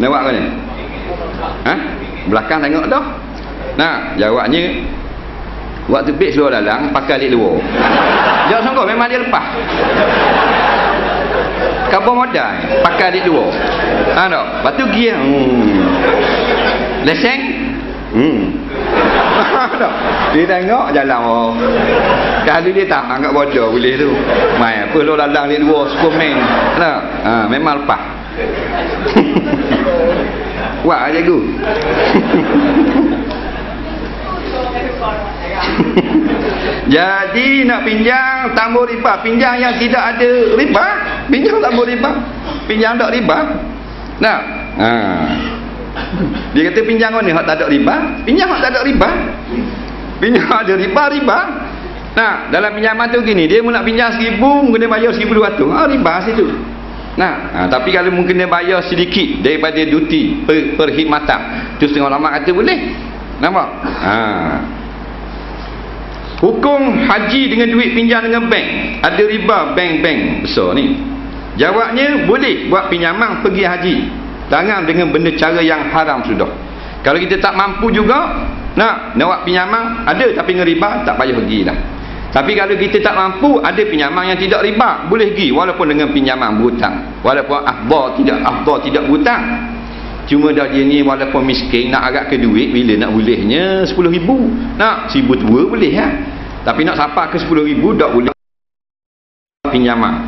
Buat mana? Ha? Belakang tengok dah. Nah, jawabnya waktu beg seluar dalang pakai lik luar. Jangan sangka memang dia lepas. Kabur modal pakai lik luar. Ha tak? Lepas tu pergi hmm. Leseng? Hmm. Dia tengok jalan oh. Kali dia tak anggap bodoh boleh tu. Mai apa lu lalang lik luar Superman. Tak? Ha, memang lepas. Wah, cikgu. Jadi nak pinjam tambah riba, pinjam yang tidak ada riba, pinjam tambah riba. Pinjam tak riba. Nah. Ha. Dia kata pinjam ni hak tak ada riba, pinjam tak ada riba. Pinjam ada riba, riba. Nah, dalam pinjaman tu gini, dia nak pinjam seribu, dia bayar seribu dua ratus. Ah, riba situ. Nah, ha, tapi kalau mungkin dia bayar sedikit daripada duty per, perkhidmatan, tu setengah lama kata boleh. Nampak? Ha. Hukum haji dengan duit pinjam dengan bank. Ada riba bank-bank besar ni. Jawabnya boleh buat pinjaman pergi haji. Tangan dengan benda cara yang haram sudah. Kalau kita tak mampu juga nak nak buat pinjaman ada tapi dengan riba tak payah pergi dah. Tapi kalau kita tak mampu ada pinjaman yang tidak riba boleh pergi walaupun dengan pinjaman berhutang. Walaupun afdal tidak afdal tidak berhutang. Cuma dah dia ni walaupun miskin nak agak ke duit bila nak bolehnya 10 ribu. Nak 1000 tua boleh ya. Tapi nak sapa ke 10 ribu tak boleh pinjaman.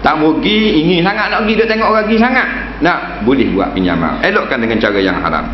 Tak rugi ingin sangat nak pergi dia tengok orang pergi sangat. Nak boleh buat pinjaman. Elokkan dengan cara yang haram.